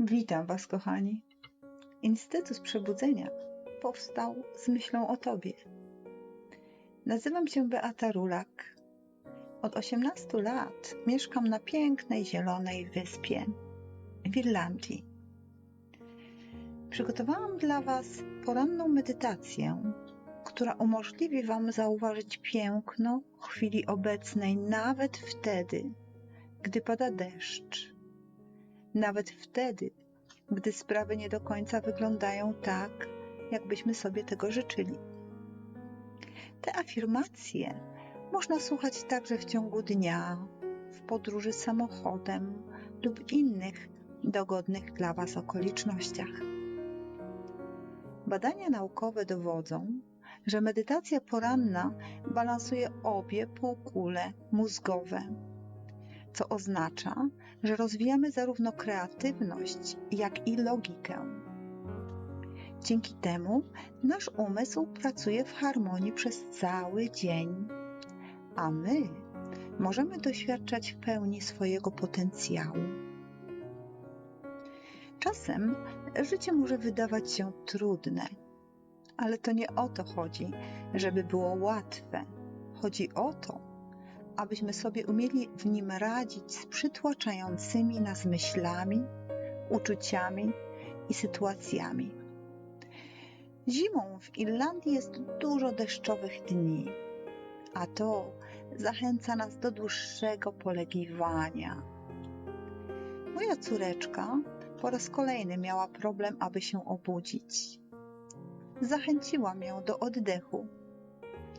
Witam Was, kochani. Instytut Przebudzenia powstał z myślą o Tobie. Nazywam się Beata Rulak. Od 18 lat mieszkam na pięknej, zielonej wyspie w Irlandii. Przygotowałam dla Was poranną medytację, która umożliwi Wam zauważyć piękno chwili obecnej, nawet wtedy, gdy pada deszcz nawet wtedy, gdy sprawy nie do końca wyglądają tak, jakbyśmy sobie tego życzyli. Te afirmacje można słuchać także w ciągu dnia, w podróży samochodem lub innych dogodnych dla Was okolicznościach. Badania naukowe dowodzą, że medytacja poranna balansuje obie półkule mózgowe co oznacza, że rozwijamy zarówno kreatywność, jak i logikę. Dzięki temu nasz umysł pracuje w harmonii przez cały dzień, a my możemy doświadczać w pełni swojego potencjału. Czasem życie może wydawać się trudne, ale to nie o to chodzi, żeby było łatwe. Chodzi o to, abyśmy sobie umieli w nim radzić z przytłaczającymi nas myślami, uczuciami i sytuacjami. Zimą w Irlandii jest dużo deszczowych dni, a to zachęca nas do dłuższego polegiwania. Moja córeczka po raz kolejny miała problem, aby się obudzić. Zachęciłam ją do oddechu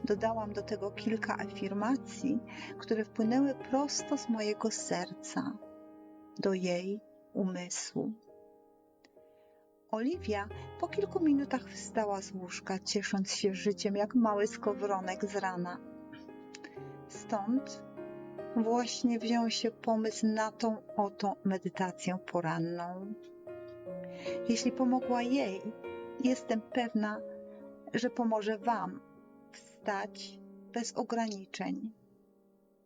Dodałam do tego kilka afirmacji, które wpłynęły prosto z mojego serca do jej umysłu. Oliwia po kilku minutach wstała z łóżka, ciesząc się życiem jak mały skowronek z rana. Stąd właśnie wziął się pomysł na tą oto medytację poranną. Jeśli pomogła jej, jestem pewna, że pomoże Wam wstać bez ograniczeń,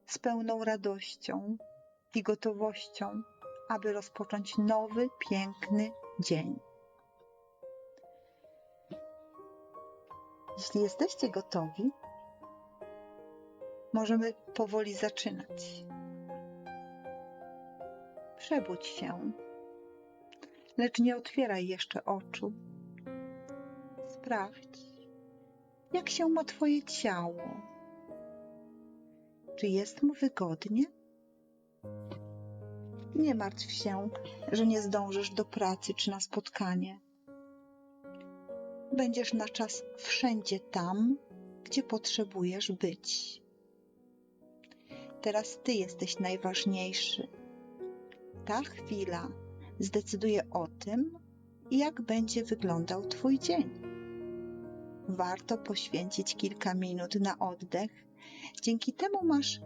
z pełną radością i gotowością, aby rozpocząć nowy, piękny dzień. Jeśli jesteście gotowi, możemy powoli zaczynać. Przebudź się, lecz nie otwieraj jeszcze oczu. Sprawdź, jak się ma Twoje ciało? Czy jest mu wygodnie? Nie martw się, że nie zdążysz do pracy czy na spotkanie. Będziesz na czas wszędzie tam, gdzie potrzebujesz być. Teraz Ty jesteś najważniejszy. Ta chwila zdecyduje o tym, jak będzie wyglądał Twój dzień warto poświęcić kilka minut na oddech. Dzięki temu masz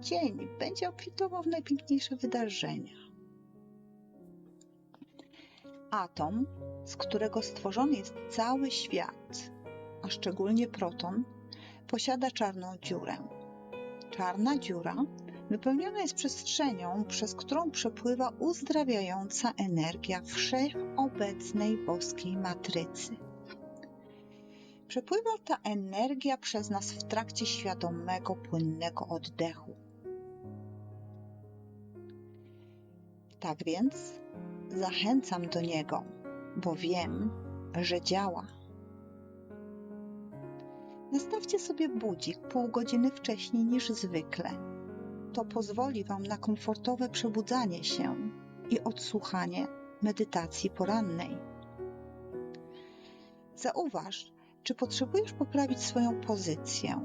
dzień, będzie obfitował w najpiękniejsze wydarzenia. Atom, z którego stworzony jest cały świat, a szczególnie proton, posiada czarną dziurę. Czarna dziura wypełniona jest przestrzenią, przez którą przepływa uzdrawiająca energia wszechobecnej boskiej matrycy. Przepływa ta energia przez nas w trakcie świadomego, płynnego oddechu. Tak więc zachęcam do niego, bo wiem, że działa. Nastawcie sobie budzik pół godziny wcześniej niż zwykle. To pozwoli Wam na komfortowe przebudzanie się i odsłuchanie medytacji porannej. Zauważ, czy potrzebujesz poprawić swoją pozycję?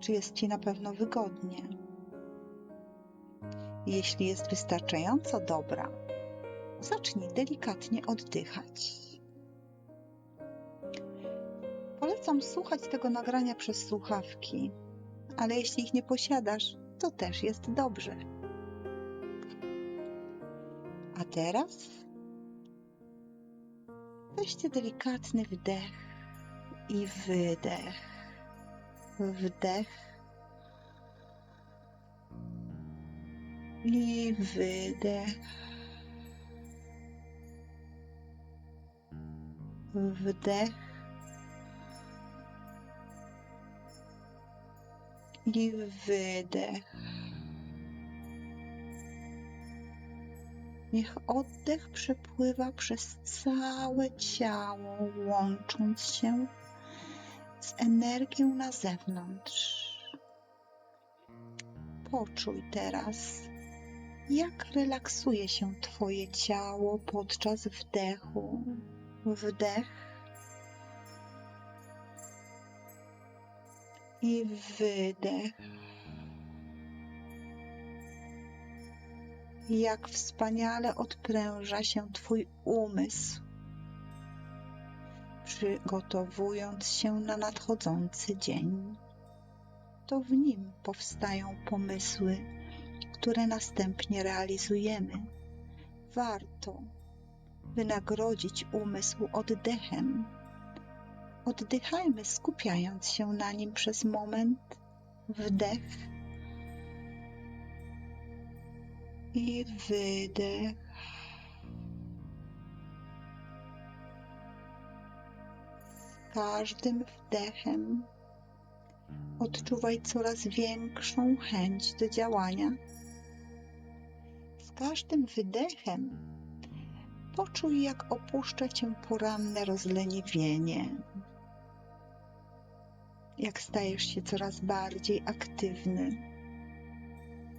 Czy jest ci na pewno wygodnie? Jeśli jest wystarczająco dobra, zacznij delikatnie oddychać. Polecam słuchać tego nagrania przez słuchawki, ale jeśli ich nie posiadasz, to też jest dobrze. A teraz Weźcie delikatny wdech i wydech. Wdech i wydech. Wdech i wydech. Niech oddech przepływa przez całe ciało, łącząc się z energią na zewnątrz. Poczuj teraz, jak relaksuje się Twoje ciało podczas wdechu. Wdech i wydech. Jak wspaniale odpręża się Twój umysł, przygotowując się na nadchodzący dzień. To w nim powstają pomysły, które następnie realizujemy. Warto wynagrodzić umysł oddechem. Oddychajmy, skupiając się na nim przez moment. Wdech i wydech. Z każdym wdechem odczuwaj coraz większą chęć do działania. Z każdym wydechem poczuj, jak opuszcza cię poranne rozleniwienie. Jak stajesz się coraz bardziej aktywny,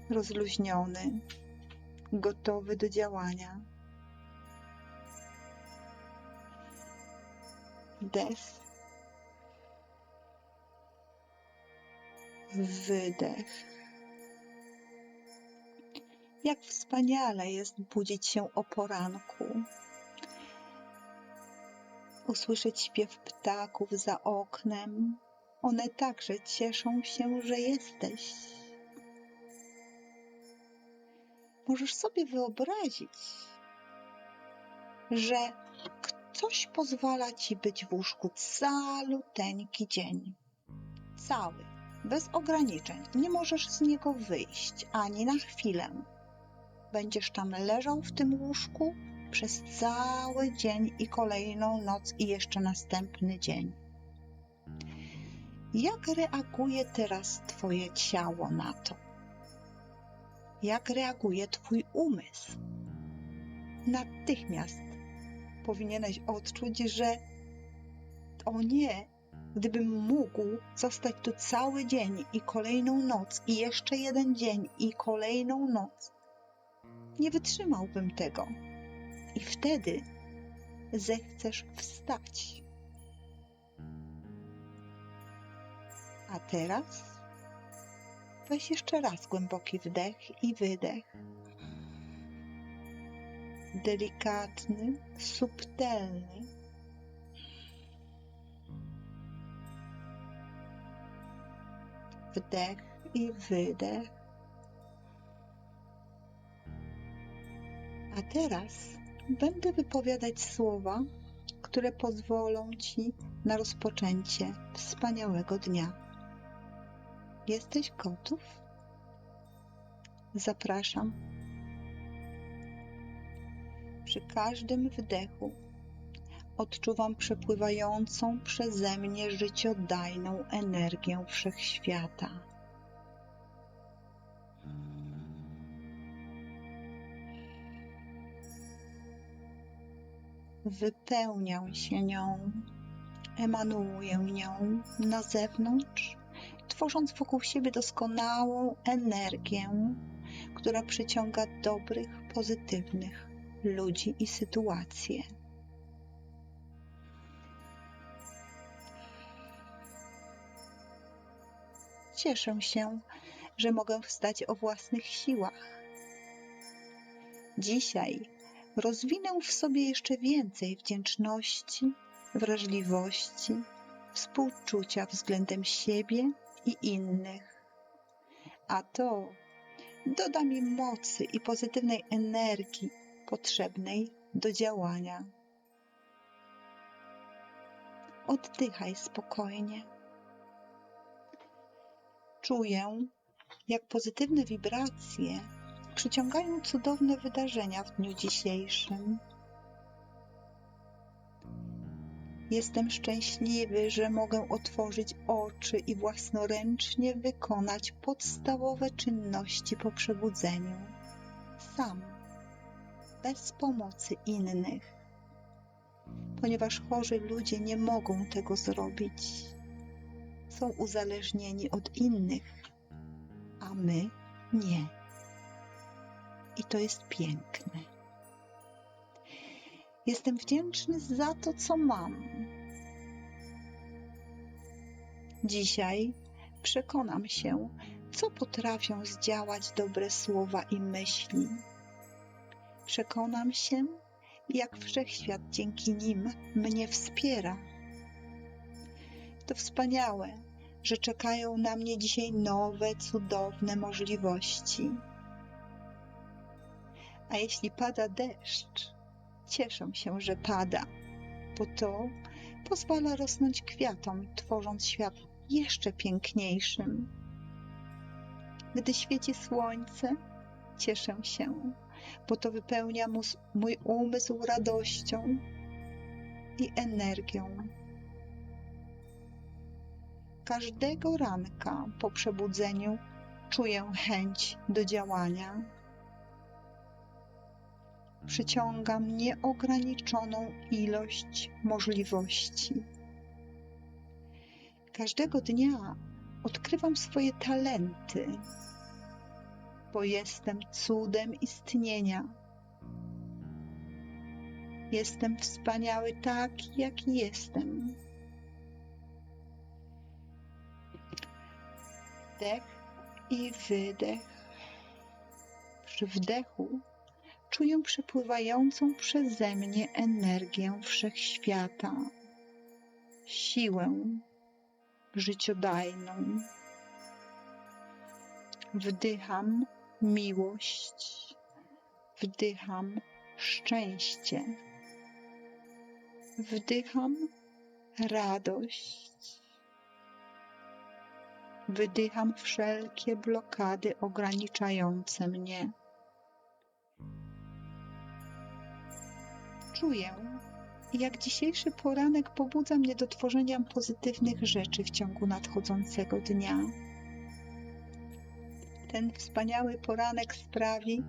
rozluźniony, gotowy do działania. Wdech, wydech. Jak wspaniale jest budzić się o poranku, usłyszeć śpiew ptaków za oknem. One także cieszą się, że jesteś. Możesz sobie wyobrazić, że ktoś pozwala ci być w łóżku caluteńki dzień. Cały, bez ograniczeń. Nie możesz z niego wyjść ani na chwilę. Będziesz tam leżał w tym łóżku przez cały dzień i kolejną noc i jeszcze następny dzień. Jak reaguje teraz Twoje ciało na to? Jak reaguje Twój umysł. Natychmiast powinieneś odczuć, że o nie, gdybym mógł zostać tu cały dzień i kolejną noc, i jeszcze jeden dzień i kolejną noc, nie wytrzymałbym tego. I wtedy zechcesz wstać. A teraz Weź jeszcze raz głęboki wdech i wydech. Delikatny, subtelny. Wdech i wydech. A teraz będę wypowiadać słowa, które pozwolą Ci na rozpoczęcie wspaniałego dnia. Jesteś gotów? Zapraszam. Przy każdym wdechu odczuwam przepływającą przeze mnie życiodajną energię wszechświata. Wypełniam się nią, emanuję nią na zewnątrz tworząc wokół siebie doskonałą energię, która przyciąga dobrych, pozytywnych ludzi i sytuacje. Cieszę się, że mogę wstać o własnych siłach. Dzisiaj rozwinę w sobie jeszcze więcej wdzięczności, wrażliwości, współczucia względem siebie i innych. A to doda mi mocy i pozytywnej energii potrzebnej do działania. Oddychaj spokojnie. Czuję, jak pozytywne wibracje przyciągają cudowne wydarzenia w dniu dzisiejszym. Jestem szczęśliwy, że mogę otworzyć oczy i własnoręcznie wykonać podstawowe czynności po przebudzeniu. Sam, bez pomocy innych, ponieważ chorzy ludzie nie mogą tego zrobić. Są uzależnieni od innych, a my nie. I to jest piękne. Jestem wdzięczny za to, co mam. Dzisiaj przekonam się, co potrafią zdziałać dobre słowa i myśli. Przekonam się, jak wszechświat dzięki nim mnie wspiera. To wspaniałe, że czekają na mnie dzisiaj nowe, cudowne możliwości. A jeśli pada deszcz, cieszę się, że pada, bo to pozwala rosnąć kwiatom, tworząc świat jeszcze piękniejszym. Gdy świeci słońce, cieszę się, bo to wypełnia mój umysł radością i energią. Każdego ranka po przebudzeniu czuję chęć do działania. Przyciągam nieograniczoną ilość możliwości. Każdego dnia odkrywam swoje talenty, bo jestem cudem istnienia. Jestem wspaniały taki, jaki jestem. Wdech i wydech. Przy wdechu czuję przepływającą przeze mnie energię wszechświata, siłę życiodajną. Wdycham miłość, wdycham szczęście, wdycham radość, wydycham wszelkie blokady ograniczające mnie. Czuję, jak dzisiejszy poranek pobudza mnie do tworzenia pozytywnych rzeczy w ciągu nadchodzącego dnia. Ten wspaniały poranek sprawi,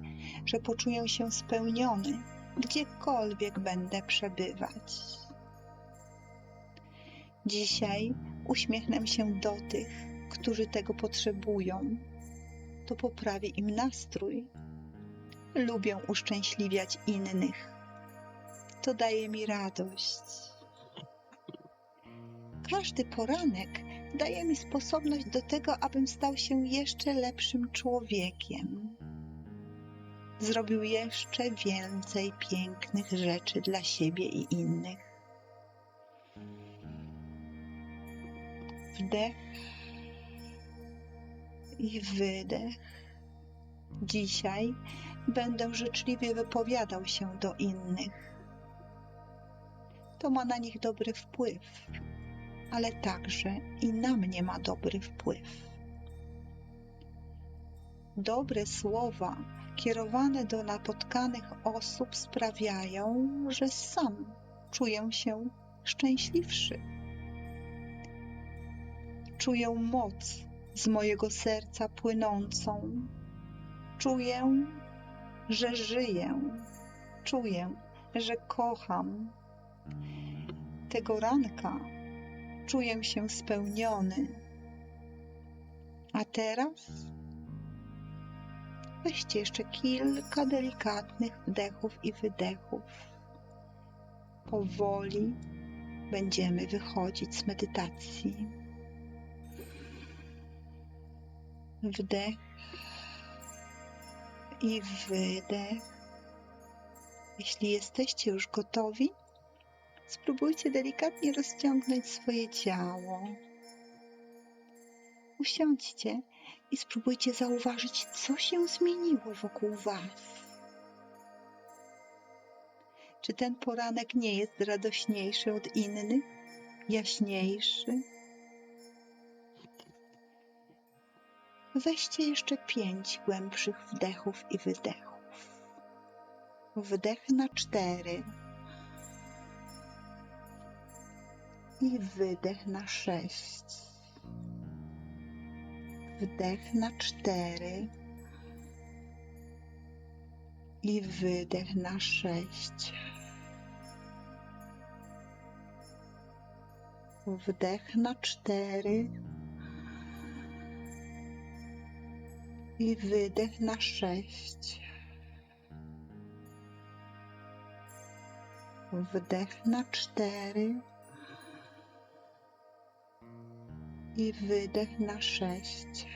że poczuję się spełniony, gdziekolwiek będę przebywać. Dzisiaj uśmiechnę się do tych, którzy tego potrzebują. To poprawi im nastrój. Lubię uszczęśliwiać innych. To daje mi radość. Każdy poranek daje mi sposobność do tego, abym stał się jeszcze lepszym człowiekiem. Zrobił jeszcze więcej pięknych rzeczy dla siebie i innych. Wdech i wydech. Dzisiaj będę życzliwie wypowiadał się do innych. Ma na nich dobry wpływ ale także i na mnie ma dobry wpływ. Dobre słowa kierowane do napotkanych osób sprawiają, że sam czuję się szczęśliwszy. Czuję moc z mojego serca płynącą. Czuję, że żyję. Czuję, że kocham. Tego ranka czuję się spełniony. A teraz weźcie jeszcze kilka delikatnych wdechów i wydechów. Powoli będziemy wychodzić z medytacji. Wdech i wydech. Jeśli jesteście już gotowi, Spróbujcie delikatnie rozciągnąć swoje ciało. Usiądźcie i spróbujcie zauważyć, co się zmieniło wokół Was. Czy ten poranek nie jest radośniejszy od innych, jaśniejszy? Weźcie jeszcze pięć głębszych wdechów i wydechów. Wdech na cztery i wydech na sześć. Wdech na cztery i wydech na sześć. Wdech na cztery i wydech na sześć. Wdech na cztery i wydech na sześć.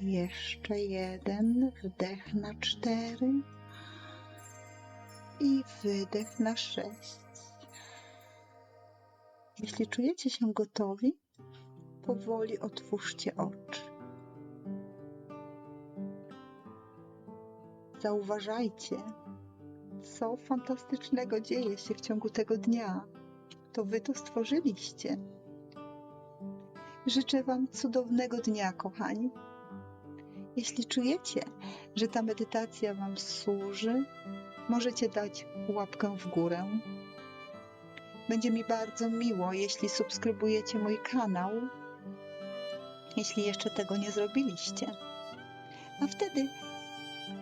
Jeszcze jeden wdech na cztery i wydech na sześć. Jeśli czujecie się gotowi, powoli otwórzcie oczy. Zauważajcie, co fantastycznego dzieje się w ciągu tego dnia. To wy to stworzyliście. Życzę Wam cudownego dnia, kochani. Jeśli czujecie, że ta medytacja Wam służy, możecie dać łapkę w górę. Będzie mi bardzo miło, jeśli subskrybujecie mój kanał, jeśli jeszcze tego nie zrobiliście. A wtedy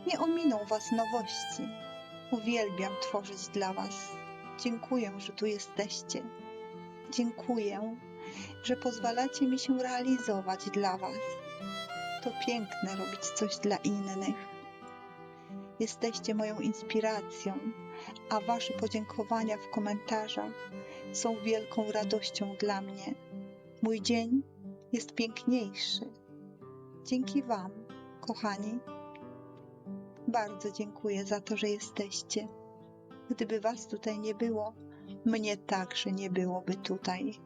nie ominą Was nowości. Uwielbiam tworzyć dla Was. Dziękuję, że tu jesteście. Dziękuję, że pozwalacie mi się realizować dla Was. To piękne robić coś dla innych. Jesteście moją inspiracją, a Wasze podziękowania w komentarzach są wielką radością dla mnie. Mój dzień jest piękniejszy. Dzięki Wam, kochani. Bardzo dziękuję za to, że jesteście. Gdyby Was tutaj nie było, mnie także nie byłoby tutaj.